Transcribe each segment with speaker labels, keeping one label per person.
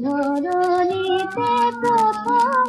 Speaker 1: ধরণীতে প্রথম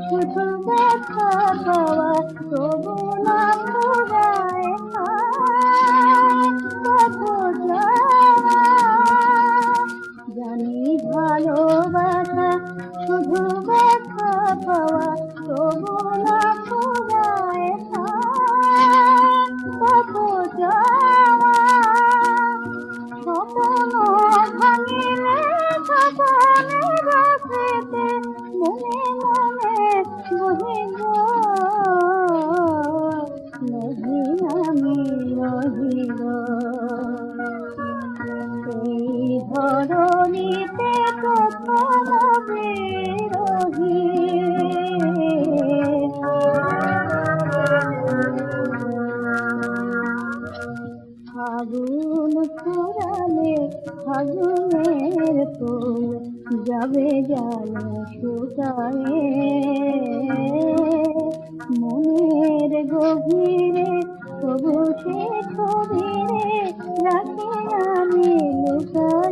Speaker 1: শুধু দেখা পাওয়া তবু না ফুরায় কত জানি ভালোবাসা, শুধু দেখা পাওয়া তবু না ফুরায় ভাঙিলে স্বপনে রাখিতে মনে এই ধরণীতে প্রথম বিরোহী। ফাগুন ফুরালে ফাগুনের ফুল যাবে জালে শুকায়ে। মনের গভীরে তবু সে ছবিরে রাখি আমি লুকায়ে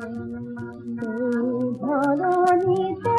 Speaker 1: 嗯嗯嗯嗯